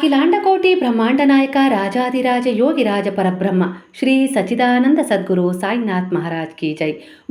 ಅಖಿಲಾಂಡಕೋಟಿ ಬ್ರಹ್ಮಾಂಡ ನಾಯಕ ರಾಜಾದಿರಾಜ ಯೋಗಿರಾಜ ಪರಬ್ರಹ್ಮ, ಶ್ರೀ ಸಚಿದಾನಂದ ಸದ್ಗುರು ಸಾಯಿನಾಥ್ ಮಹಾರಾಜ್ ಕಿ ಜೈ.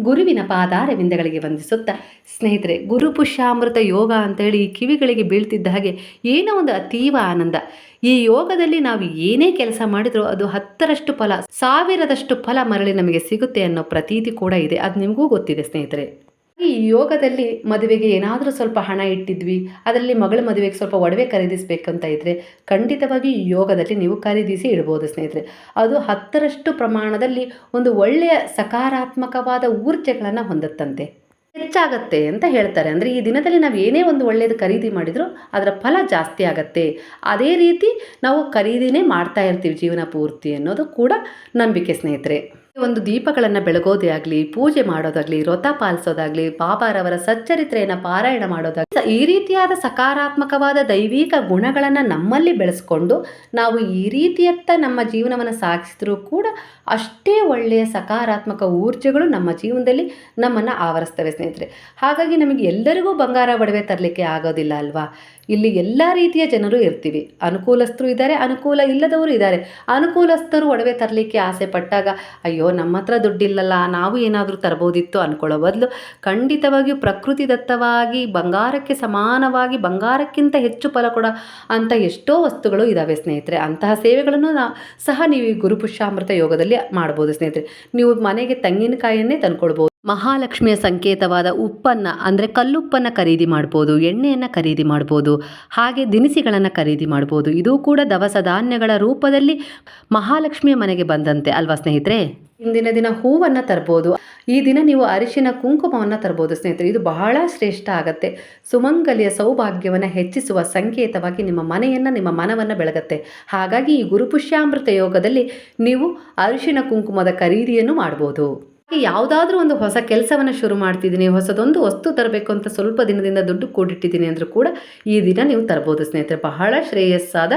ಗುರುವಿನ ಪಾದಾರವಿಂದಗಳಿಗೆ ವಂದಿಸುತ್ತಾ, ಸ್ನೇಹಿತರೆ, ಗುರು ಪುಷ್ಯಾಮೃತ ಯೋಗ ಅಂತೇಳಿ ಕಿವಿಗಳಿಗೆ ಬೀಳ್ತಿದ್ದ ಹಾಗೆ ಏನೋ ಒಂದು ಅತೀವ ಆನಂದ. ಈ ಯೋಗದಲ್ಲಿ ನಾವು ಏನೇ ಕೆಲಸ ಮಾಡಿದರೂ ಅದು ಹತ್ತರಷ್ಟು ಫಲ, ಸಾವಿರದಷ್ಟು ಫಲ ಮರಳಿ ನಮಗೆ ಸಿಗುತ್ತೆ ಅನ್ನೋ ಪ್ರತೀತಿ ಕೂಡ ಇದೆ. ಅದು ನಿಮಗೂ ಗೊತ್ತಿದೆ, ಸ್ನೇಹಿತರೆ. ಈ ಯೋಗದಲ್ಲಿ ಮದುವೆಗೆ ಏನಾದರೂ ಸ್ವಲ್ಪ ಹಣ ಇಟ್ಟಿದ್ವಿ, ಅದರಲ್ಲಿ ಮಗಳ ಮದುವೆಗೆ ಸ್ವಲ್ಪ ಒಡವೆ ಖರೀದಿಸಬೇಕಂತ ಇದ್ದರೆ ಖಂಡಿತವಾಗಿ ಯೋಗದಲ್ಲಿ ನೀವು ಖರೀದಿಸಿ ಇಡ್ಬೋದು ಸ್ನೇಹಿತರೆ. ಅದು ಹತ್ತರಷ್ಟು ಪ್ರಮಾಣದಲ್ಲಿ ಒಂದು ಒಳ್ಳೆಯ ಸಕಾರಾತ್ಮಕವಾದ ಊರ್ಜೆಗಳನ್ನು ಹೊಂದುತ್ತಂತೆ. ಹೆಚ್ಚಾಗತ್ತೆ ಅಂತ ಹೇಳ್ತಾರೆ. ಅಂದರೆ ಈ ದಿನದಲ್ಲಿ ನಾವು ಏನೇ ಒಂದು ಒಳ್ಳೆಯದು ಖರೀದಿ ಮಾಡಿದರೂ ಅದರ ಫಲ ಜಾಸ್ತಿ ಆಗತ್ತೆ. ಅದೇ ರೀತಿ ನಾವು ಖರೀದಿನೇ ಮಾಡ್ತಾ ಇರ್ತೀವಿ ಜೀವನ ಪೂರ್ತಿ ಅನ್ನೋದು ಕೂಡ ನಂಬಿಕೆ ಸ್ನೇಹಿತರೆ. ಒಂದು ದೀಪಗಳನ್ನು ಬೆಳಗೋದೇ ಆಗಲಿ, ಪೂಜೆ ಮಾಡೋದಾಗಲಿ, ವ್ರತ ಪಾಲಿಸೋದಾಗ್ಲಿ ಬಾಬಾರವರ ಸಚ್ಚರಿತ್ರೆಯನ್ನು ಪಾರಾಯಣ ಮಾಡೋದಾಗ್ಲಿ, ಈ ರೀತಿಯಾದ ಸಕಾರಾತ್ಮಕವಾದ ದೈವಿಕ ಗುಣಗಳನ್ನು ನಮ್ಮಲ್ಲಿ ಬೆಳೆಸ್ಕೊಂಡು ನಾವು ಈ ರೀತಿಯತ್ತ ನಮ್ಮ ಜೀವನವನ್ನು ಸಾಗಿಸಿದ್ರೂ ಕೂಡ ಅಷ್ಟೇ ಒಳ್ಳೆಯ ಸಕಾರಾತ್ಮಕ ಊರ್ಜೆಗಳು ನಮ್ಮ ಜೀವನದಲ್ಲಿ ನಮ್ಮನ್ನು ಆವರಿಸ್ತವೆ ಸ್ನೇಹಿತರೆ. ಹಾಗಾಗಿ ನಮಗೆ ಎಲ್ಲರಿಗೂ ಬಂಗಾರ ಒಡವೆ ತರಲಿಕ್ಕೆ ಆಗೋದಿಲ್ಲ ಅಲ್ವಾ? ಇಲ್ಲಿ ಎಲ್ಲ ರೀತಿಯ ಜನರು ಇರ್ತೀವಿ. ಅನುಕೂಲಸ್ಥರು ಇದ್ದಾರೆ, ಅನುಕೂಲ ಇಲ್ಲದವರು ಇದ್ದಾರೆ. ಅನುಕೂಲಸ್ಥರು ಒಡವೆ ತರಲಿಕ್ಕೆ ಆಸೆ ಪಟ್ಟಾಗ, ಅಯ್ಯೋ, ನಮ್ಮ ಹತ್ರ ದುಡ್ಡಿಲ್ಲಲ್ಲ, ನಾವು ಏನಾದರೂ ತರಬೋದಿತ್ತು ಅನ್ಕೊಳ್ಳೋ ಬದಲು ಖಂಡಿತವಾಗಿಯೂ ಪ್ರಕೃತಿ ದತ್ತವಾಗಿ, ಬಂಗಾರಕ್ಕೆ ಸಮಾನವಾಗಿ, ಬಂಗಾರಕ್ಕಿಂತ ಹೆಚ್ಚು ಫಲ ಕೊಡ ಅಂತ ಎಷ್ಟೋ ವಸ್ತುಗಳು ಇದ್ದಾವೆ ಸ್ನೇಹಿತರೆ. ಅಂತಹ ಸೇವೆಗಳನ್ನು ನಾ, ಸಹ ನೀವು ಈ ಗುರುಪುಷ್ಯಾಮೃತ ಯೋಗದಲ್ಲಿ ಮಾಡ್ಬೋದು ಸ್ನೇಹಿತರೆ. ನೀವು ಮನೆಗೆ ತೆಂಗಿನಕಾಯಿಯನ್ನೇ ತಂದ್ಕೊಳ್ಬೋದು. ಮಹಾಲಕ್ಷ್ಮಿಯ ಸಂಕೇತವಾದ ಉಪ್ಪನ್ನು, ಅಂದರೆ ಕಲ್ಲುಪ್ಪನ್ನು ಖರೀದಿ ಮಾಡ್ಬೋದು, ಎಣ್ಣೆಯನ್ನು ಖರೀದಿ ಮಾಡ್ಬೋದು, ಹಾಗೆ ದಿನಸಿಗಳನ್ನು ಖರೀದಿ ಮಾಡ್ಬೋದು. ಇದು ಕೂಡ ದವಸ ಧಾನ್ಯಗಳ ರೂಪದಲ್ಲಿ ಮಹಾಲಕ್ಷ್ಮಿಯ ಮನೆಗೆ ಬಂದಂತೆ ಅಲ್ವಾ ಸ್ನೇಹಿತರೆ? ಇಂದಿನ ದಿನ ಹೂವನ್ನು ತರ್ಬೋದು. ಈ ದಿನ ನೀವು ಅರಿಶಿನ, ಕುಂಕುಮವನ್ನು ತರ್ಬೋದು ಸ್ನೇಹಿತರೆ. ಇದು ಬಹಳ ಶ್ರೇಷ್ಠ ಆಗತ್ತೆ. ಸುಮಂಗಲಿಯ ಸೌಭಾಗ್ಯವನ್ನು ಹೆಚ್ಚಿಸುವ ಸಂಕೇತವಾಗಿ ನಿಮ್ಮ ಮನೆಯನ್ನು, ನಿಮ್ಮ ಮನವನ್ನು ಬೆಳಗತ್ತೆ. ಹಾಗಾಗಿ ಈ ಗುರುಪುಷ್ಯಾಮೃತ ಯೋಗದಲ್ಲಿ ನೀವು ಅರಿಶಿನ, ಕುಂಕುಮದ ಖರೀದಿಯನ್ನು ಮಾಡ್ಬೋದು. ಯಾವುದಾದ್ರೂ ಒಂದು ಹೊಸ ಕೆಲಸವನ್ನು ಶುರು ಮಾಡ್ತಿದ್ದೀನಿ, ಹೊಸದೊಂದು ವಸ್ತು ತರಬೇಕು ಅಂತ ಸ್ವಲ್ಪ ದಿನದಿಂದ ದುಡ್ಡು ಕೂಡಿಟ್ಟಿದ್ದೀನಿ ಅಂದರೂ ಕೂಡ ಈ ದಿನ ನೀವು ತರ್ಬೋದು ಸ್ನೇಹಿತರೆ. ಬಹಳ ಶ್ರೇಯಸ್ಸಾದ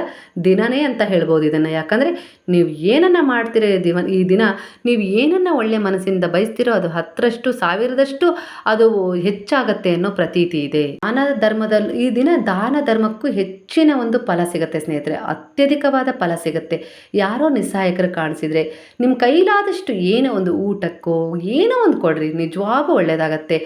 ದಿನನೇ ಅಂತ ಹೇಳ್ಬೋದು ಇದನ್ನು. ಯಾಕಂದರೆ ನೀವು ಏನನ್ನು ಮಾಡ್ತೀರೋ ದಿವ, ಈ ದಿನ, ನೀವು ಏನನ್ನು ಒಳ್ಳೆ ಮನಸ್ಸಿಂದ ಬಯಸ್ತಿರೋ ಅದು ಹತ್ತರಷ್ಟು, ಸಾವಿರದಷ್ಟು ಅದು ಹೆಚ್ಚಾಗತ್ತೆ ಅನ್ನೋ ಪ್ರತೀತಿ ಇದೆ. ದಾನ ಧರ್ಮದಲ್ಲಿ ಈ ದಿನ ದಾನ ಧರ್ಮಕ್ಕೂ ಹೆಚ್ಚಿನ ಒಂದು ಫಲ ಸಿಗುತ್ತೆ ಸ್ನೇಹಿತರೆ. ಅತ್ಯಧಿಕವಾದ ಫಲ ಸಿಗುತ್ತೆ. ಯಾರೋ ನಿಸ್ಸಹಾಯಕರು ಕಾಣಿಸಿದರೆ ನಿಮ್ಮ ಕೈಲಾದಷ್ಟು ಏನೋ ಒಂದು ಊಟಕ್ಕೋ ಏನೋ ಒಂದು ಕೊಡ್ರಿ ನಿಜವಾಗೂ ಒಳ್ಳೆಯದಾಗತ್ತೆ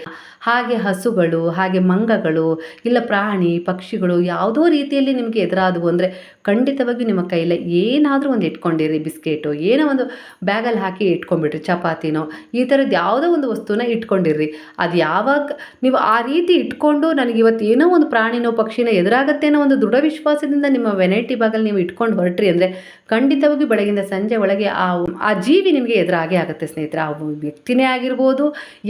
ಹಾಗೆ ಹಸುಗಳು, ಹಾಗೆ ಮಂಗಗಳು, ಇಲ್ಲ ಪ್ರಾಣಿ, ಪಕ್ಷಿಗಳು ಯಾವುದೋ ರೀತಿಯಲ್ಲಿ ನಿಮಗೆ ಎದುರಾದವು ಅಂದರೆ ಖಂಡಿತವಾಗಿ ನಿಮ್ಮ ಕೈಯಲ್ಲಿ ಏನಾದರೂ ಒಂದು ಇಟ್ಕೊಂಡಿರಿ ಬಿಸ್ಕೆಟು, ಏನೋ ಒಂದು ಬ್ಯಾಗಲ್ಲಿ ಹಾಕಿ ಇಟ್ಕೊಂಡ್ಬಿಡ್ರಿ, ಚಪಾತಿನೋ, ಈ ಥರದ್ದು ಯಾವುದೋ ಒಂದು ವಸ್ತುನ ಇಟ್ಕೊಂಡಿರ್ರಿ. ಅದು ಯಾವಾಗ ನೀವು ಆ ರೀತಿ ಇಟ್ಕೊಂಡು ನನಗೆ ಇವತ್ತು ಏನೋ ಒಂದು ಪ್ರಾಣಿನೋ ಪಕ್ಷಿನೋ ಎದುರಾಗತ್ತೆ ಅನ್ನೋ ಒಂದು ದೃಢ ವಿಶ್ವಾಸದಿಂದ ನಿಮ್ಮ ವೆನೈಟಿ ಬಾಗಲ್ಲಿ ನೀವು ಇಟ್ಕೊಂಡು ಹೊರಟ್ರಿ ಅಂದರೆ ಖಂಡಿತವಾಗಿ ಬೆಳಗಿಂದ ಸಂಜೆ ಒಳಗೆ ಆ ಆ ಜೀವಿ ನಿಮಗೆ ಎದುರಾಗೇ ಆಗುತ್ತೆ ಸ್ನೇಹಿತರೆ. ಆ ವ್ಯಕ್ತಿನೇ ಆಗಿರ್ಬೋದು,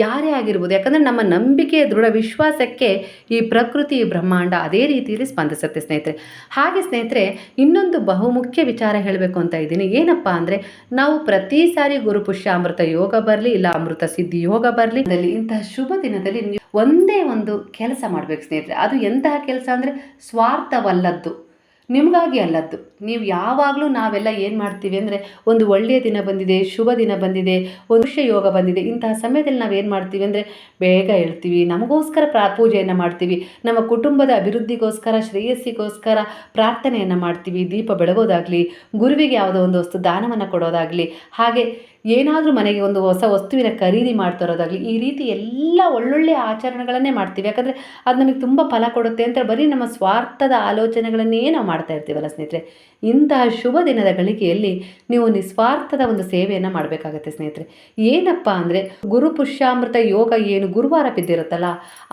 ಯಾರೇ ಆಗಿರ್ಬೋದು. ಯಾಕಂದರೆ ನಮ್ಮ ನಂಬಿಕೆಯ ದೃಢ ವಿಶ್ವಾಸಕ್ಕೆ ಈ ಪ್ರಕೃತಿ ಬ್ರಹ್ಮಾಂಡ ಅದೇ ರೀತಿಯಲ್ಲಿ ಸ್ಪಂದಿಸುತ್ತೆ ಸ್ನೇಹಿತರೆ. ಹಾಗೆ ಸ್ನೇಹಿತರೆ, ಇನ್ನೊಂದು ಬಹುಮುಖ್ಯ ವಿಚಾರ ಹೇಳಬೇಕು ಅಂತ ಇದ್ದೀನಿ. ಏನಪ್ಪ ಅಂದರೆ, ನಾವು ಪ್ರತಿ ಸಾರಿ ಗುರುಪುಷ್ಯ ಅಮೃತ ಯೋಗ ಬರಲಿ, ಇಲ್ಲ ಅಮೃತ ಸಿದ್ಧಿ ಯೋಗ ಬರಲಿ ಇಂತಹ ಶುಭ ದಿನದಲ್ಲಿ ಒಂದೇ ಒಂದು ಕೆಲಸ ಮಾಡಬೇಕು ಸ್ನೇಹಿತರೆ. ಅದು ಎಂತಹ ಕೆಲಸ ಅಂದರೆ, ಸ್ವಾರ್ಥವಲ್ಲದ್ದು. ನಿಮಗಾಗಿ ಅಲ್ಲದ್ದು. ನೀವು ಯಾವಾಗಲೂ ನಾವೆಲ್ಲ ಏನು ಮಾಡ್ತೀವಿ ಅಂದರೆ ಒಂದು ಒಳ್ಳೆಯ ದಿನ ಬಂದಿದೆ, ಶುಭ ದಿನ ಬಂದಿದೆ, ಒಂದು ವಿಷಯ ಯೋಗ ಬಂದಿದೆ, ಇಂತಹ ಸಮಯದಲ್ಲಿ ನಾವು ಏನು ಮಾಡ್ತೀವಿ ಅಂದರೆ ಬೇಗ ಹೇಳ್ತೀವಿ ನಮಗೋಸ್ಕರ ಪ್ರಾ, ಪೂಜೆಯನ್ನು ಮಾಡ್ತೀವಿ. ನಮ್ಮ ಕುಟುಂಬದ ಅಭಿವೃದ್ಧಿಗೋಸ್ಕರ, ಶ್ರೇಯಸ್ಸಿಗೋಸ್ಕರ ಪ್ರಾರ್ಥನೆಯನ್ನು ಮಾಡ್ತೀವಿ. ದೀಪ ಬೆಳಗೋದಾಗಲಿ, ಗುರುವಿಗೆ ಯಾವುದೋ ಒಂದು ವಸ್ತು ದಾನವನ್ನು ಕೊಡೋದಾಗಲಿ. ಹಾಗೆ ಏನಾದರೂ ಮನೆಗೆ ಒಂದು ಹೊಸ ವಸ್ತುವಿನ ಖರೀದಿ ಮಾಡ್ತಾ ಇರೋದಾಗಲಿ ಈ ರೀತಿ ಎಲ್ಲ ಒಳ್ಳೊಳ್ಳೆಯ ಆಚರಣೆಗಳನ್ನೇ ಮಾಡ್ತೀವಿ. ಯಾಕಂದರೆ ಅದು ನಮಗೆ ತುಂಬ ಫಲ ಕೊಡುತ್ತೆ ಅಂತ ಬರೀ ನಮ್ಮ ಸ್ವಾರ್ಥದ ಆಲೋಚನೆಗಳನ್ನೇ ನಾವು ಮಾಡ್ತಾ ಇರ್ತೀವಲ್ಲ ಸ್ನೇಹಿತರೆ. ಇಂತಹ ಶುಭ ದಿನದ ಗಳಿಕೆಯಲ್ಲಿ ನೀವು ನಿಸ್ವಾರ್ಥದ ಒಂದು ಸೇವೆಯನ್ನು ಮಾಡಬೇಕಾಗತ್ತೆ ಸ್ನೇಹಿತರೆ. ಏನಪ್ಪ ಅಂದರೆ ಗುರು ಪುಷ್ಯಾಮೃತ ಯೋಗ ಏನು ಗುರುವಾರ ಬಿದ್ದಿರುತ್ತಲ್ಲ,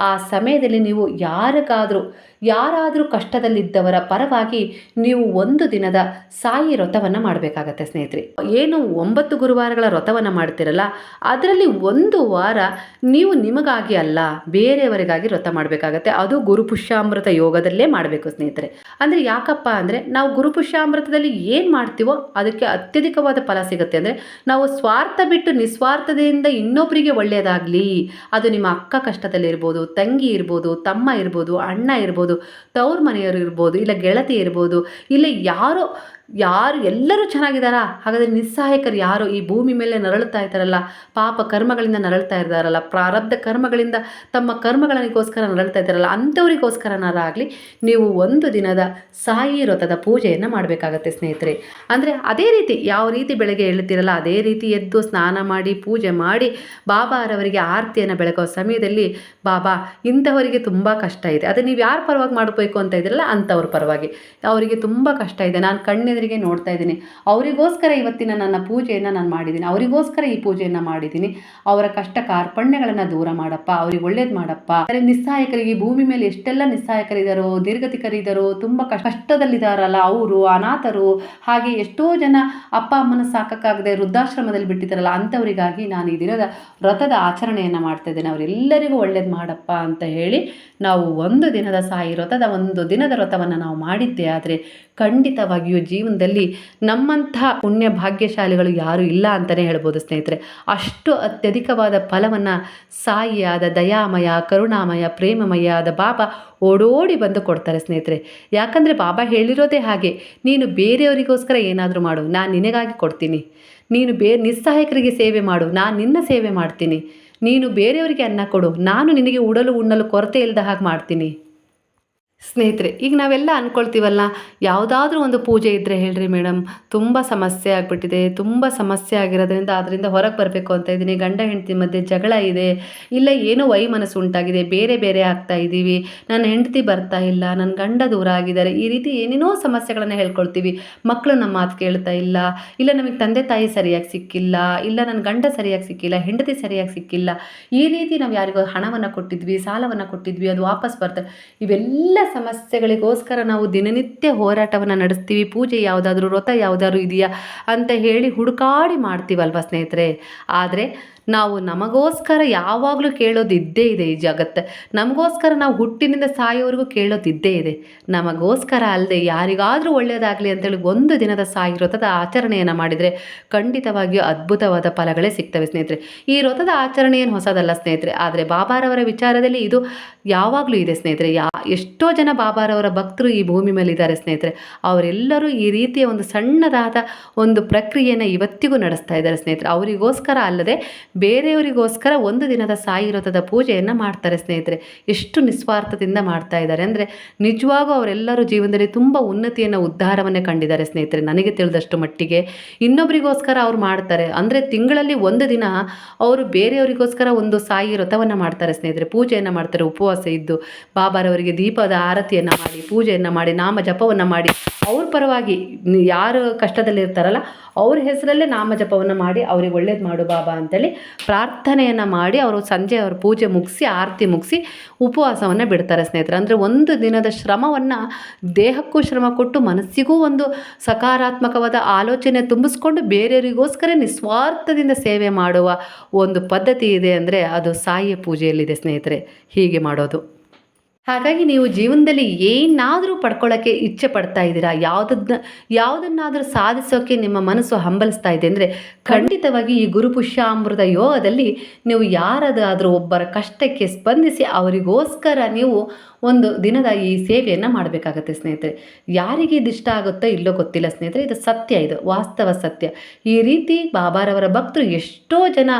ಆ ಸಮಯದಲ್ಲಿ ನೀವು ಯಾರಿಗಾದರೂ ಯಾರಾದರೂ ಕಷ್ಟದಲ್ಲಿದ್ದವರ ಪರವಾಗಿ ನೀವು ಒಂದು ದಿನದ ಸಾಯಿ ವ್ರತವನ್ನು ಮಾಡಬೇಕಾಗತ್ತೆ ಸ್ನೇಹಿತರೆ. ಏನು ಒಂಬತ್ತು ಗುರುವಾರಗಳ ವ್ರತವನ್ನು ಮಾಡ್ತಿರಲ್ಲ, ಅದರಲ್ಲಿ ಒಂದು ವಾರ ನೀವು ನಿಮಗಾಗಿ ಅಲ್ಲ, ಬೇರೆಯವರಿಗಾಗಿ ವ್ರತ ಮಾಡಬೇಕಾಗತ್ತೆ. ಅದು ಗುರುಪುಷ್ಯಾಮೃತ ಯೋಗದಲ್ಲೇ ಮಾಡಬೇಕು ಸ್ನೇಹಿತರೆ. ಅಂದರೆ ಯಾಕಪ್ಪ ಅಂದರೆ ನಾವು ಗುರುಪುಷ್ಯಾಮೃತದಲ್ಲಿ ಏನು ಮಾಡ್ತೀವೋ ಅದಕ್ಕೆ ಅತ್ಯಧಿಕವಾದ ಫಲ ಸಿಗುತ್ತೆ ಅಂದರೆ ನಾವು ಸ್ವಾರ್ಥ ಬಿಟ್ಟು ನಿಸ್ವಾರ್ಥದಿಂದ ಇನ್ನೊಬ್ಬರಿಗೆ ಒಳ್ಳೆಯದಾಗಲಿ ಅದು ನಿಮ್ಮ ಅಕ್ಕ ಕಷ್ಟದಲ್ಲಿರ್ಬೋದು, ತಂಗಿ ಇರ್ಬೋದು, ತಮ್ಮ ಇರ್ಬೋದು, ಅಣ್ಣ ಇರ್ಬೋದು ತವ್ರ ಮನೆಯವರು ಇರ್ಬೋದು ಇಲ್ಲ ಗೆಳತಿ ಇರ್ಬೋದು ಇಲ್ಲ ಯಾರೋ ಯಾರು ಎಲ್ಲರೂ ಚೆನ್ನಾಗಿದ್ದಾರಾ? ಹಾಗಾದರೆ ನಿಸ್ಸಹಾಯಕರು ಯಾರು? ಈ ಭೂಮಿ ಮೇಲೆ ನರಳುತ್ತಾ ಇದ್ದಾರಲ್ಲ, ಪಾಪ ಕರ್ಮಗಳಿಂದ ನರಳ್ತಾ ಇದ್ದಾರಲ್ಲ, ಪ್ರಾರಬ್ಧ ಕರ್ಮಗಳಿಂದ ತಮ್ಮ ಕರ್ಮಗಳಿಗೋಸ್ಕರ ನರಳ್ತಾ ಇದ್ದಾರಲ್ಲ ಅಂಥವ್ರಿಗೋಸ್ಕರನಾರಾಗಲಿ ನೀವು ಒಂದು ದಿನದ ಸಾಯಿ ವ್ರತದ ಪೂಜೆಯನ್ನು ಮಾಡಬೇಕಾಗತ್ತೆ ಸ್ನೇಹಿತರೆ. ಅಂದರೆ ಅದೇ ರೀತಿ, ಯಾವ ರೀತಿ ಬೆಳಗ್ಗೆ ಹೇಳುತ್ತೀರಲ್ಲ ಅದೇ ರೀತಿ ಎದ್ದು ಸ್ನಾನ ಮಾಡಿ, ಪೂಜೆ ಮಾಡಿ ಬಾಬಾರವರಿಗೆ ಆರತಿಯನ್ನು ಬೆಳಗೋ ಸಮಯದಲ್ಲಿ, ಬಾಬಾ, ಇಂಥವರಿಗೆ ತುಂಬ ಕಷ್ಟ ಇದೆ. ಅದೇ ನೀವು ಯಾರ ಪರವಾಗಿ ಮಾಡಬೇಕು ಅಂತ ಇದ್ರಲ್ಲ ಅಂಥವ್ರ ಪರವಾಗಿ. ಅವರಿಗೆ ತುಂಬ ಕಷ್ಟ ಇದೆ. ನಾನು ಕಣ್ಣೆದುರಿಗೆ ನೋಡ್ತಾ ಇದ್ದೀನಿ. ಅವರಿಗೋಸ್ಕರ ಇವತ್ತಿನ ನನ್ನ ಪೂಜೆಯನ್ನು ನಾನು ಮಾಡಿದ್ದೀನಿ. ಅವರಿಗೋಸ್ಕರ ಈ ಪೂಜೆಯನ್ನು ಮಾಡಿದ್ದೀನಿ. ಅವರ ಕಷ್ಟ ಕಾರ್ಪಣ್ಯಗಳನ್ನು ದೂರ ಮಾಡಪ್ಪ. ಅವ್ರಿಗೆ ಒಳ್ಳೇದು ಮಾಡಪ್ಪ. ನಿಸ್ಸಹಾಯಕರಿಗೆ ಭೂಮಿ ಮೇಲೆ ಎಷ್ಟೆಲ್ಲ ನಿಸ್ಸಹಾಯಕರಿದ್ದಾರೋ ದೀರ್ಘತಿಕರಿದ್ದಾರೋ ತುಂಬ ಕಷ್ಟದಲ್ಲಿದ್ದಾರಲ್ಲ ಅವರು, ಅನಾಥರು, ಹಾಗೆ ಎಷ್ಟೋ ಜನ ಅಪ್ಪ ಅಮ್ಮನ ಸಾಕಕ್ಕಾಗದೆ ವೃದ್ಧಾಶ್ರಮದಲ್ಲಿ ಬಿಟ್ಟಿದ್ದಾರಲ್ಲ, ಅಂಥವರಿಗಾಗಿ ನಾನು ಈ ದಿನದ ವ್ರತದ ಆಚರಣೆಯನ್ನು ಮಾಡ್ತಾ ಇದ್ದೇನೆ. ಅವರೆಲ್ಲರಿಗೂ ಒಳ್ಳೇದು ಮಾಡಪ್ಪ ಅಂತ ಹೇಳಿ ನಾವು ಒಂದು ದಿನದ ಸಾಯಿ ವ್ರತದ ಒಂದು ದಿನದ ವ್ರತವನ್ನು ನಾವು ಮಾಡಿದ್ದೆ ಆದರೆ ಖಂಡಿತವಾಗಿಯೂ ಜೀವನದಲ್ಲಿ ನಮ್ಮಂತಹ ಪುಣ್ಯ ಭಾಗ್ಯಶಾಲಿಗಳು ಯಾರೂ ಇಲ್ಲ ಅಂತಲೇ ಹೇಳ್ಬೋದು ಸ್ನೇಹಿತರೆ. ಅಷ್ಟು ಅತ್ಯಧಿಕವಾದ ಫಲವನ್ನು ಸಾಯಿಯಾದ ದಯಾಮಯ, ಕರುಣಾಮಯ, ಪ್ರೇಮಮಯ ಆದ ಬಾಬಾ ಓಡೋಡಿ ಬಂದು ಕೊಡ್ತಾರೆ ಸ್ನೇಹಿತರೆ. ಯಾಕಂದರೆ ಬಾಬಾ ಹೇಳಿರೋದೇ ಹಾಗೆ, ನೀನು ಬೇರೆಯವರಿಗೋಸ್ಕರ ಏನಾದರೂ ಮಾಡು, ನಾನು ನಿನಗಾಗಿ ಕೊಡ್ತೀನಿ. ನೀನು ಬೇರೆ ನಿಸ್ಸಹಾಯಕರಿಗೆ ಸೇವೆ ಮಾಡು, ನಾನು ನಿನ್ನ ಸೇವೆ ಮಾಡ್ತೀನಿ. ನೀನು ಬೇರೆಯವರಿಗೆ ಅನ್ನ ಕೊಡು, ನಾನು ನಿನಗೆ ಉಡಲು ಉಣ್ಣಲು ಕೊರತೆ ಇಲ್ಲದ ಹಾಗೆ ಮಾಡ್ತೀನಿ. ಸ್ನೇಹಿತರೆ, ಈಗ ನಾವೆಲ್ಲ ಅಂದ್ಕೊಳ್ತೀವಲ್ಲ ಯಾವುದಾದ್ರೂ ಒಂದು ಪೂಜೆ ಇದ್ದರೆ ಹೇಳ್ರಿ ಮೇಡಮ್. ತುಂಬ ಸಮಸ್ಯೆ ಆಗಿಬಿಟ್ಟಿದೆ, ತುಂಬ ಸಮಸ್ಯೆ ಆಗಿರೋದ್ರಿಂದ ಅದರಿಂದ ಹೊರಗೆ ಬರಬೇಕು ಅಂತ ಇದ್ದೀನಿ. ಗಂಡ ಹೆಂಡತಿ ಮಧ್ಯೆ ಜಗಳ ಇದೆ, ಇಲ್ಲ ಏನೋ ವೈಮನಸ್ಸು ಉಂಟಾಗಿದೆ, ಬೇರೆ ಬೇರೆ ಆಗ್ತಾ ಇದ್ದೀವಿ. ನನ್ನ ಹೆಂಡತಿ ಬರ್ತಾ ಇಲ್ಲ ನನ್ನ ಗಂಡ ದೂರ ಆಗಿದ್ದಾರೆ. ಈ ರೀತಿ ಏನೇನೋ ಸಮಸ್ಯೆಗಳನ್ನು ಹೇಳ್ಕೊಳ್ತೀವಿ. ಮಕ್ಕಳು ನಮ್ಮ ಮಾತು ಕೇಳ್ತಾ ಇಲ್ಲ ಇಲ್ಲ ನಮಗೆ ತಂದೆ ತಾಯಿ ಸರಿಯಾಗಿ ಸಿಕ್ಕಿಲ್ಲ, ಇಲ್ಲ ನನ್ನ ಗಂಡ ಸರಿಯಾಗಿ ಸಿಕ್ಕಿಲ್ಲ, ಹೆಂಡತಿ ಸರಿಯಾಗಿ ಸಿಕ್ಕಿಲ್ಲ. ಈ ರೀತಿ ನಾವು ಯಾರಿಗೋ ಹಣವನ್ನು ಕೊಟ್ಟಿದ್ವಿ, ಸಾಲವನ್ನು ಕೊಟ್ಟಿದ್ವಿ, ಅದು ವಾಪಸ್ ಬರ್ತಾರೆ ಇವೆಲ್ಲ ಸಮಸ್ಯೆಗಳಿಗೋಸ್ಕರ ನಾವು ದಿನನಿತ್ಯ ಹೋರಾಟವನ್ನು ನಡೆಸ್ತೀವಿ, ಪೂಜೆ ಯಾವುದಾದ್ರೂ, ವ್ರತ ಯಾವುದಾದ್ರೂ ಇದೆಯಾ ಅಂತ ಹೇಳಿ ಹುಡುಕಾಡಿ ಮಾಡ್ತೀವಲ್ವ ಸ್ನೇಹಿತರೆ. ಆದರೆ ನಾವು ನಮಗೋಸ್ಕರ ಯಾವಾಗಲೂ ಕೇಳೋದಿದ್ದೇ ಇದೆ ಈ ಜಗತ್ತು. ನಮಗೋಸ್ಕರ ನಾವು ಹುಟ್ಟಿನಿಂದ ಸಾಯೋವರೆಗೂ ಕೇಳೋದಿದ್ದೇ ಇದೆ. ನಮಗೋಸ್ಕರ ಅಲ್ಲದೆ ಯಾರಿಗಾದರೂ ಒಳ್ಳೆಯದಾಗಲಿ ಅಂತೇಳಿ ಒಂದು ದಿನದ ಸಾಯಿ ವ್ರತದ ಆಚರಣೆಯನ್ನು ಮಾಡಿದರೆ ಖಂಡಿತವಾಗಿಯೂ ಅದ್ಭುತವಾದ ಫಲಗಳೇ ಸಿಗ್ತವೆ ಸ್ನೇಹಿತರೆ. ಈ ವ್ರತದ ಆಚರಣೆ ಏನು ಹೊಸದಲ್ಲ ಸ್ನೇಹಿತರೆ. ಆದರೆ ಬಾಬಾರವರ ವಿಚಾರದಲ್ಲಿ ಇದು ಯಾವಾಗಲೂ ಇದೆ ಸ್ನೇಹಿತರೆ. ಯಾ, ಎಷ್ಟೋ ಜನ ಬಾಬಾರವರ ಭಕ್ತರು ಈ ಭೂಮಿ ಮೇಲೆ ಇದ್ದಾರೆ ಸ್ನೇಹಿತರೆ. ಅವರೆಲ್ಲರೂ ಈ ರೀತಿಯ ಒಂದು ಸಣ್ಣದಾದ ಒಂದು ಪ್ರಕ್ರಿಯೆಯನ್ನು ಇವತ್ತಿಗೂ ನಡೆಸ್ತಾ ಇದ್ದಾರೆ ಸ್ನೇಹಿತರೆ. ಅವರಿಗೋಸ್ಕರ ಅಲ್ಲದೆ ಬೇರೆಯವರಿಗೋಸ್ಕರ ಒಂದು ದಿನದ ಸಾಯಿ ವ್ರತದ ಪೂಜೆಯನ್ನು ಮಾಡ್ತಾರೆ ಸ್ನೇಹಿತರೆ. ಎಷ್ಟು ನಿಸ್ವಾರ್ಥದಿಂದ ಮಾಡ್ತಾ ಇದ್ದಾರೆ. ಅಂದರೆ ನಿಜವಾಗೂ ಅವರೆಲ್ಲರೂ ಜೀವನದಲ್ಲಿ ತುಂಬ ಉನ್ನತಿಯನ್ನು, ಉದ್ಧಾರವನ್ನೇ ಕಂಡಿದ್ದಾರೆ ಸ್ನೇಹಿತರೆ. ನನಗೆ ತಿಳಿದಷ್ಟು ಮಟ್ಟಿಗೆ ಇನ್ನೊಬ್ಬರಿಗೋಸ್ಕರ ಅವ್ರು ಮಾಡ್ತಾರೆ. ಅಂದರೆ ತಿಂಗಳಲ್ಲಿ ಒಂದು ದಿನ ಅವರು ಬೇರೆಯವರಿಗೋಸ್ಕರ ಒಂದು ಸಾಯಿ ವ್ರತವನ್ನು ಮಾಡ್ತಾರೆ ಸ್ನೇಹಿತರೆ. ಪೂಜೆಯನ್ನು ಮಾಡ್ತಾರೆ. ಉಪವಾಸ ಇದ್ದು ಬಾಬಾರವರಿಗೆ ದೀಪದ ಆರತಿಯನ್ನು ಮಾಡಿ, ಪೂಜೆಯನ್ನು ಮಾಡಿ, ನಾಮ ಜಪವನ್ನು ಮಾಡಿ, ಅವ್ರ ಪರವಾಗಿ ಯಾರು ಕಷ್ಟದಲ್ಲಿರ್ತಾರಲ್ಲ, ಅವ್ರ ಹೆಸರಲ್ಲೇ ನಾಮ ಜಪವನ್ನು ಮಾಡಿ, ಅವ್ರಿಗೆ ಒಳ್ಳೇದು ಮಾಡು ಬಾಬಾ ಅಂತೇಳಿ ಪ್ರಾರ್ಥನೆಯನ್ನು ಮಾಡಿ ಅವರು ಸಂಜೆ ಅವರು ಪೂಜೆ ಮುಗಿಸಿ, ಆರತಿ ಮುಗಿಸಿ ಉಪವಾಸವನ್ನು ಬಿಡ್ತಾರೆ ಸ್ನೇಹಿತರೆ. ಅಂದರೆ ಒಂದು ದಿನದ ಶ್ರಮವನ್ನು, ದೇಹಕ್ಕೂ ಶ್ರಮ ಕೊಟ್ಟು ಮನಸ್ಸಿಗೂ ಒಂದು ಸಕಾರಾತ್ಮಕವಾದ ಆಲೋಚನೆ ತುಂಬಿಸ್ಕೊಂಡು ಬೇರೆಯವರಿಗೋಸ್ಕರ ನಿಸ್ವಾರ್ಥದಿಂದ ಸೇವೆ ಮಾಡುವ ಒಂದು ಪದ್ಧತಿ ಇದೆ ಅಂದರೆ ಅದು ಸಾಯಿಯ ಪೂಜೆಯಲ್ಲಿದೆ ಸ್ನೇಹಿತರೆ. ಹೀಗೆ ಮಾಡೋದು. ಹಾಗಾಗಿ ನೀವು ಜೀವನದಲ್ಲಿ ಏನಾದರೂ ಪಡ್ಕೊಳ್ಳೋಕ್ಕೆ ಇಚ್ಛೆ ಪಡ್ತಾ ಇದ್ದೀರಾ? ಯಾವುದನ್ನ ಯಾವುದನ್ನಾದರೂ ಸಾಧಿಸೋಕ್ಕೆ ನಿಮ್ಮ ಮನಸ್ಸು ಹಂಬಲಿಸ್ತಾ ಇದೆ ಅಂದರೆ ಖಂಡಿತವಾಗಿ ಈ ಗುರುಪುಷ್ಯಾಮೃತ ಯೋಗದಲ್ಲಿ ನೀವು ಯಾರದಾದರೂ ಒಬ್ಬರ ಕಷ್ಟಕ್ಕೆ ಸ್ಪಂದಿಸಿ ಅವರಿಗೋಸ್ಕರ ನೀವು ಒಂದು ದಿನದ ಈ ಸೇವೆಯನ್ನು ಮಾಡಬೇಕಾಗತ್ತೆ ಸ್ನೇಹಿತರೆ. ಯಾರಿಗೆ ಇದಿಷ್ಟ ಆಗುತ್ತೋ ಇಲ್ಲೋ ಗೊತ್ತಿಲ್ಲ ಸ್ನೇಹಿತರೆ. ಇದು ಸತ್ಯ, ಇದು ವಾಸ್ತವ ಸತ್ಯ. ಈ ರೀತಿ ಬಾಬಾರವರ ಭಕ್ತರು ಎಷ್ಟೋ ಜನ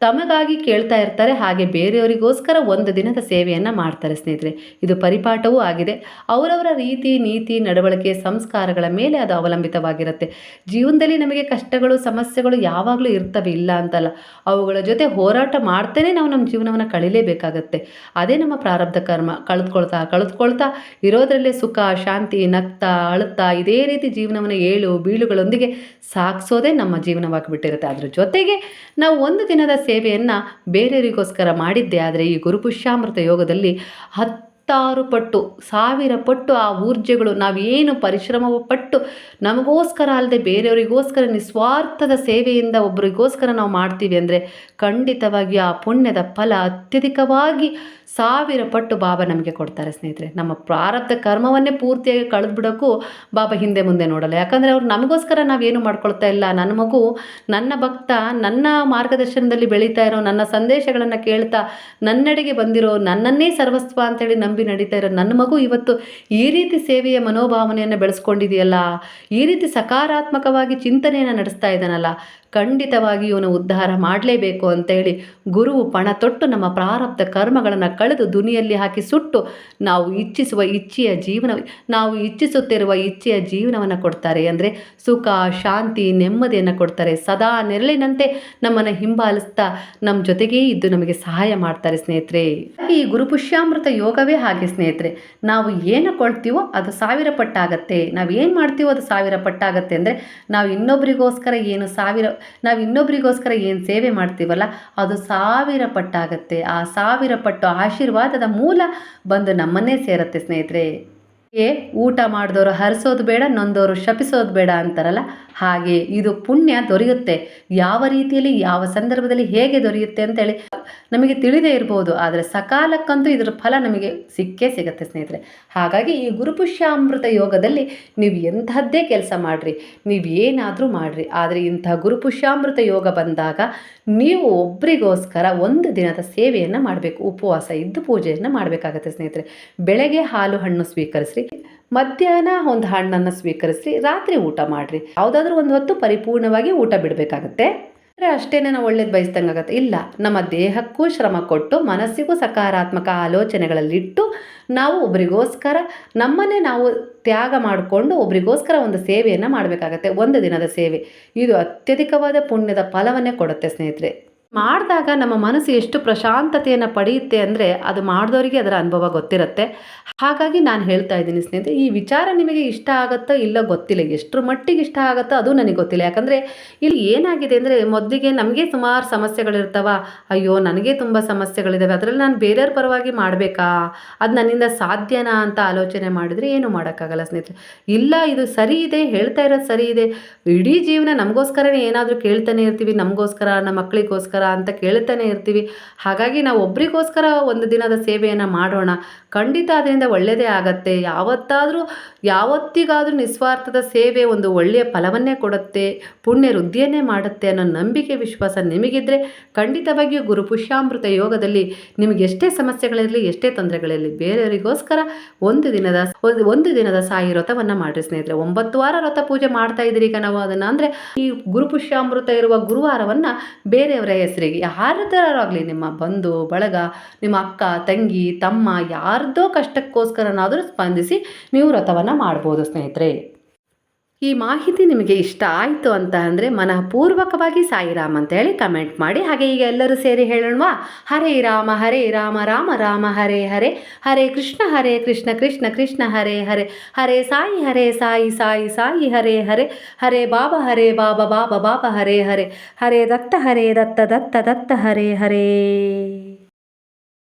ತಮಗಾಗಿ ಕೇಳ್ತಾ ಇರ್ತಾರೆ, ಹಾಗೆ ಬೇರೆಯವರಿಗೋಸ್ಕರ ಒಂದು ದಿನದ ಸೇವೆಯನ್ನು ಮಾಡ್ತಾರೆ ಸ್ನೇಹಿತರೆ. ಇದು ಪರಿಪಾಠವೂ ಆಗಿದೆ. ಅವರವರ ರೀತಿ, ನೀತಿ, ನಡವಳಿಕೆ, ಸಂಸ್ಕಾರಗಳ ಮೇಲೆ ಅದು ಅವಲಂಬಿತವಾಗಿರುತ್ತೆ. ಜೀವನದಲ್ಲಿ ನಮಗೆ ಕಷ್ಟಗಳು, ಸಮಸ್ಯೆಗಳು ಯಾವಾಗಲೂ ಇರ್ತವೆ, ಇಲ್ಲ ಅಂತಲ್ಲ. ಅವುಗಳ ಜೊತೆ ಹೋರಾಟ ಮಾಡ್ತೇನೆ ನಾವು ನಮ್ಮ ಜೀವನವನ್ನು ಕಳಿಲೇಬೇಕಾಗತ್ತೆ. ಅದೇ ನಮ್ಮ ಪ್ರಾರಬ್ಧ ಕರ್ಮ. ಕಳೆದುಕೊಳ್ತಾ ಕಳೆದುಕೊಳ್ತಾ ಇರೋದರಲ್ಲೇ ಸುಖ, ಶಾಂತಿ, ನಗ್ತಾ, ಅಳುತ್ತಾ ಇದೇ ರೀತಿ ಜೀವನವನ್ನು ಏಳು ಬೀಳುಗಳೊಂದಿಗೆ ಸಾಗಿಸೋದೇ ನಮ್ಮ ಜೀವನವಾಗಿಬಿಟ್ಟಿರುತ್ತೆ. ಅದ್ರ ಜೊತೆಗೆ ನಾವು ಒಂದು ದಿನದ ಸೇವೆಯನ್ನು ಬೇರೆಯವರಿಗೋಸ್ಕರ ಮಾಡಿದ್ದೆ. ಆದರೆ ಈ ಗುರುಪುಷ್ಯಾಮೃತ ಯೋಗದಲ್ಲಿ ಹತ್ತಾರು ಪಟ್ಟು, ಸಾವಿರ ಪಟ್ಟು ಆ ಊರ್ಜೆಗಳು ನಾವೇನು ಪರಿಶ್ರಮ ಪಟ್ಟು ನಮಗೋಸ್ಕರ ಅಲ್ಲದೆ ಬೇರೆಯವರಿಗೋಸ್ಕರ, ನಿಸ್ವಾರ್ಥದ ಸೇವೆಯಿಂದ ಒಬ್ಬರಿಗೋಸ್ಕರ ನಾವು ಮಾಡ್ತೀವಿ ಅಂದರೆ ಖಂಡಿತವಾಗಿ ಆ ಪುಣ್ಯದ ಫಲ ಅತ್ಯಧಿಕವಾಗಿ ಸಾವಿರ ಪಟ್ಟು ಬಾಬಾ ನಮಗೆ ಕೊಡ್ತಾರೆ ಸ್ನೇಹಿತರೆ. ನಮ್ಮ ಪ್ರಾರಬ್ಧ ಕರ್ಮವನ್ನೇ ಪೂರ್ತಿಯಾಗಿ ಕಳೆದ್ಬಿಡೋಕ್ಕೂ ಬಾಬಾ ಹಿಂದೆ ಮುಂದೆ ನೋಡಲ್ಲ. ಯಾಕಂದರೆ ಅವ್ರು ನಮಗೋಸ್ಕರ ನಾವೇನು ಮಾಡ್ಕೊಳ್ತಾ ಇಲ್ಲ. ನನ್ನ ಮಗು, ನನ್ನ ಭಕ್ತ, ನನ್ನ ಮಾರ್ಗದರ್ಶನದಲ್ಲಿ ಬೆಳೀತಾ ಇರೋ, ನನ್ನ ಸಂದೇಶಗಳನ್ನು ಕೇಳ್ತಾ ನನ್ನಡೆಗೆ ಬಂದಿರೋ, ನನ್ನನ್ನೇ ಸರ್ವಸ್ವ ಅಂತೇಳಿ ನಂಬಿ ನಡೀತಾ ಇರೋ ನನ್ನ ಮಗು ಇವತ್ತು ಈ ರೀತಿ ಸೇವೆಯ ಮನೋಭಾವನೆಯನ್ನು ಬೆಳೆಸ್ಕೊಂಡಿದೆಯಲ್ಲ? ಈ ರೀತಿ ಸಕಾರಾತ್ಮಕವಾಗಿ ಚಿಂತನೆಯನ್ನು ನಡೆಸ್ತಾ ಇದ್ದಾನಲ್ಲ? ಖಂಡಿತವಾಗಿ ಇವನು ಉದ್ಧಾರ ಮಾಡಲೇಬೇಕು ಅಂತೇಳಿ ಗುರುವು ಪಣ ತೊಟ್ಟು ನಮ್ಮ ಪ್ರಾರಬ್ಧ ಕರ್ಮಗಳನ್ನು ಕಳೆದು ದುನಿಯಲ್ಲಿ ಹಾಕಿ ಸುಟ್ಟು ನಾವು ಇಚ್ಛಿಸುವ ಇಚ್ಛೆಯ ಜೀವನ, ನಾವು ಇಚ್ಛಿಸುತ್ತಿರುವ ಇಚ್ಛೆಯ ಜೀವನವನ್ನು ಕೊಡ್ತಾರೆ ಅಂದರೆ ಸುಖ, ಶಾಂತಿ, ನೆಮ್ಮದಿಯನ್ನು ಕೊಡ್ತಾರೆ. ಸದಾ ನೆರಳಿನಂತೆ ನಮ್ಮನ್ನು ಹಿಂಬಾಲಿಸ್ತಾ ನಮ್ಮ ಜೊತೆಗೇ ಇದ್ದು ನಮಗೆ ಸಹಾಯ ಮಾಡ್ತಾರೆ ಸ್ನೇಹಿತರೆ. ಈ ಗುರುಪುಷ್ಯಾಮೃತ ಯೋಗವೇ ಹಾಗೆ ಸ್ನೇಹಿತರೆ. ನಾವು ಏನು ಕೊಳ್ತೀವೋ ಅದು ಸಾವಿರ ಪಟ್ಟಾಗತ್ತೆ. ನಾವು ಏನು ಮಾಡ್ತೀವೋ ಅದು ಸಾವಿರ ಪಟ್ಟಾಗತ್ತೆ ಅಂದರೆ ನಾವು ಇನ್ನೊಬ್ಬರಿಗೋಸ್ಕರ ಏನು ಸಾವಿರ ನಾವು ಇನ್ನೊಬ್ರಿಗೋಸ್ಕರ ಏನು ಸೇವೆ ಮಾಡ್ತೀವಲ್ಲ, ಅದು ಸಾವಿರ ಪಟ್ಟಾಗತ್ತೆ. ಆ ಸಾವಿರ ಪಟ್ಟು ಆಶೀರ್ವಾದದ ಮೂಲ ಬಂದು ನಮ್ಮನ್ನೇ ಸೇರತ್ತೆ ಸ್ನೇಹಿತರೆ. ಏ, ಊಟ ಮಾಡಿದವರು ಹರಿಸೋದು ಬೇಡ ನೊಂದವರು ಶಪಿಸೋದು ಬೇಡ ಅಂತಾರಲ್ಲ? ಹಾಗೆ ಇದು ಪುಣ್ಯ ದೊರೆಯುತ್ತೆ. ಯಾವ ರೀತಿಯಲ್ಲಿ, ಯಾವ ಸಂದರ್ಭದಲ್ಲಿ ಹೇಗೆ ದೊರೆಯುತ್ತೆ ಅಂತೇಳಿ ನಮಗೆ ತಿಳಿದೇ ಇರ್ಬೋದು. ಆದರೆ ಸಕಾಲಕ್ಕಂತೂ ಇದರ ಫಲ ನಮಗೆ ಸಿಕ್ಕೇ ಸಿಗುತ್ತೆ ಸ್ನೇಹಿತರೆ. ಹಾಗಾಗಿ ಈ ಗುರುಪುಷ್ಯಾಮೃತ ಯೋಗದಲ್ಲಿ ನೀವು ಎಂಥದ್ದೇ ಕೆಲಸ ಮಾಡಿರಿ, ನೀವು ಏನಾದರೂ ಮಾಡಿರಿ. ಆದರೆ ಇಂಥ ಗುರುಪುಷ್ಯಾಮೃತ ಯೋಗ ಬಂದಾಗ ನೀವು ಒಬ್ಬರಿಗೋಸ್ಕರ ಒಂದು ದಿನದ ಸೇವೆಯನ್ನು ಮಾಡಬೇಕು. ಉಪವಾಸ ಇದ್ದು ಪೂಜೆಯನ್ನು ಮಾಡಬೇಕಾಗತ್ತೆ ಸ್ನೇಹಿತರೆ. ಬೆಳಗ್ಗೆ ಹಾಲು ಹಣ್ಣು ಸ್ವೀಕರಿಸ್ರಿ ಮಧ್ಯಾಹ್ನ ಒಂದು ಹಣ್ಣನ್ನು ಸ್ವೀಕರಿಸ್ರಿ, ರಾತ್ರಿ ಊಟ ಮಾಡಿರಿ. ಯಾವುದಾದ್ರೂ ಒಂದು ಹೊತ್ತು ಪರಿಪೂರ್ಣವಾಗಿ ಊಟ ಬಿಡಬೇಕಾಗತ್ತೆ. ಅಷ್ಟೇ ನಾವು ಒಳ್ಳೇದು ಬಯಸ್ದಂಗಾಗತ್ತೆ. ಇಲ್ಲ, ನಮ್ಮ ದೇಹಕ್ಕೂ ಶ್ರಮ ಕೊಟ್ಟು, ಮನಸ್ಸಿಗೂ ಸಕಾರಾತ್ಮಕ ಆಲೋಚನೆಗಳಲ್ಲಿಟ್ಟು ನಾವು ಒಬ್ರಿಗೋಸ್ಕರ, ನಮ್ಮನ್ನೇ ನಾವು ತ್ಯಾಗ ಮಾಡಿಕೊಂಡು ಒಬ್ರಿಗೋಸ್ಕರ ಒಂದು ಸೇವೆಯನ್ನು ಮಾಡಬೇಕಾಗತ್ತೆ. ಒಂದು ದಿನದ ಸೇವೆ. ಇದು ಅತ್ಯಧಿಕವಾದ ಪುಣ್ಯದ ಫಲವನ್ನೇ ಕೊಡುತ್ತೆ ಸ್ನೇಹಿತರೆ. ಮಾಡಿದಾಗ ನಮ್ಮ ಮನಸ್ಸು ಎಷ್ಟು ಪ್ರಶಾಂತತೆಯನ್ನು ಪಡೆಯುತ್ತೆ ಅಂದರೆ ಅದು ಮಾಡಿದವರಿಗೆ ಅದರ ಅನುಭವ ಗೊತ್ತಿರುತ್ತೆ. ಹಾಗಾಗಿ ನಾನು ಹೇಳ್ತಾ ಇದ್ದೀನಿ ಸ್ನೇಹಿತರೆ, ಈ ವಿಚಾರ ನಿಮಗೆ ಇಷ್ಟ ಆಗುತ್ತೋ ಇಲ್ಲ ಗೊತ್ತಿಲ್ಲ. ಎಷ್ಟರ ಮಟ್ಟಿಗೆ ಇಷ್ಟ ಆಗುತ್ತೋ ಅದು ನನಗೆ ಗೊತ್ತಿಲ್ಲ. ಯಾಕಂದರೆ ಇಲ್ಲಿ ಏನಾಗಿದೆ ಅಂದರೆ ಮೊದಲಿಗೆ ನಮಗೆ ಸುಮಾರು ಸಮಸ್ಯೆಗಳಿರ್ತಾವ. ಅಯ್ಯೋ, ನನಗೆ ತುಂಬ ಸಮಸ್ಯೆಗಳಿದ್ದಾವೆ ಅದರಲ್ಲಿ ನಾನು ಬೇರೆಯವ್ರ ಪರವಾಗಿ ಮಾಡಬೇಕಾ? ಅದು ನನ್ನಿಂದ ಸಾಧ್ಯನಾ ಅಂತ ಆಲೋಚನೆ ಮಾಡಿದರೆ ಏನು ಮಾಡೋಕ್ಕಾಗಲ್ಲ ಸ್ನೇಹಿತರೆ. ಇಲ್ಲ, ಇದು ಸರಿ ಇದೆ, ಹೇಳ್ತಾ ಇರೋದು ಸರಿ ಇದೆ. ಇಡೀ ಜೀವನ ನಮಗೋಸ್ಕರನೇ ಏನಾದರೂ ಕೇಳ್ತಾನೆ ಇರ್ತೀವಿ. ನಮಗೋಸ್ಕರ, ನಮ್ಮ ಮಕ್ಕಳಿಗೋಸ್ಕರ. ಅಂತ ಕೇಳ್ತಾನೆ ಇರ್ತೀವಿ. ಹಾಗಾಗಿ ನಾವು ಒಬ್ರಿಗೋಸ್ಕರ ಒಂದು ದಿನದ ಸೇವೆಯನ್ನು ಮಾಡೋಣ. ಖಂಡಿತ ಅದರಿಂದ ಒಳ್ಳೆಯದೇ ಆಗತ್ತೆ. ಯಾವತ್ತಾದರೂ, ಯಾವತ್ತಿಗಾದರೂ ನಿಸ್ವಾರ್ಥದ ಸೇವೆ ಒಂದು ಒಳ್ಳೆಯ ಫಲವನ್ನೇ ಕೊಡುತ್ತೆ, ಪುಣ್ಯ ವೃದ್ಧಿಯನ್ನೇ ಮಾಡುತ್ತೆ ಅನ್ನೋ ನಂಬಿಕೆ, ವಿಶ್ವಾಸ ನಿಮಗಿದ್ರೆ ಖಂಡಿತವಾಗಿಯೂ ಗುರು ಪುಷ್ಯಾಮೃತ ಯೋಗದಲ್ಲಿ ನಿಮಗೆ ಎಷ್ಟೇ ಸಮಸ್ಯೆಗಳಿರಲಿ, ಎಷ್ಟೇ ತೊಂದರೆಗಳಿರಲಿ, ಬೇರೆಯವರಿಗೋಸ್ಕರ ಒಂದು ದಿನದ ಒಂದು ಒಂದು ದಿನದ ಸಾಯಿ ವ್ರತವನ್ನು ಮಾಡಿರಿ ಸ್ನೇಹಿತರೆ. ಒಂಬತ್ತು ವಾರ ವ್ರತ ಪೂಜೆ ಮಾಡ್ತಾ ಇದ್ದೀರಿ ಈಗ ನಾವು ಅದನ್ನು. ಅಂದರೆ ಈ ಗುರು ಪುಷ್ಯಾಮೃತ ಇರುವ ಗುರುವಾರವನ್ನು ಬೇರೆಯವರ ಹೆಸರಿಗೆ ಯಾರದಾರಾಗಲಿ ನಿಮ್ಮ ಬಂಧು, ಬಳಗ, ನಿಮ್ಮ ಅಕ್ಕ, ತಂಗಿ, ತಮ್ಮ ಯಾರ್ದೋ ಕಷ್ಟಕ್ಕೋಸ್ಕರನಾದರೂ ಸ್ಪಂದಿಸಿ ನೀವು ವ್ರತವನ್ನು ಮಾಡ್ಬೋದು ಸ್ನೇಹಿತರೆ. ಈ ಮಾಹಿತಿ ನಿಮಗೆ ಇಷ್ಟ ಆಯಿತು ಅಂತ ಅಂದರೆ ಮನಃಪೂರ್ವಕವಾಗಿ ಸಾಯಿರಾಮ್ ಅಂತ ಹೇಳಿ ಕಮೆಂಟ್ ಮಾಡಿ. ಹಾಗೆ ಈಗ ಎಲ್ಲರೂ ಸೇರಿ ಹೇಳೋಣವಾ? ಹರೇ ರಾಮ ಹರೇ ರಾಮ ರಾಮ ರಾಮ, ಹರೇ ಹರೇ ಹರೇ ಕೃಷ್ಣ ಹರೇ ಕೃಷ್ಣ ಕೃಷ್ಣ ಕೃಷ್ಣ, ಹರೇ ಹರೇ ಹರೇ ಸಾಯಿ ಹರೇ ಸಾಯಿ ಸಾಯಿ ಸಾಯಿ, ಹರೇ ಹರೇ ಹರೇ ಬಾಬಾ ಹರೇ ಬಾಬಾ ಬಾಬಾ ಬಾಬಾ, ಹರೇ ಹರೇ ಹರೇ ದತ್ತ ಹರೇ ದತ್ತ ದತ್ತ ದತ್ತ, ಹರೇ ಹರೇ.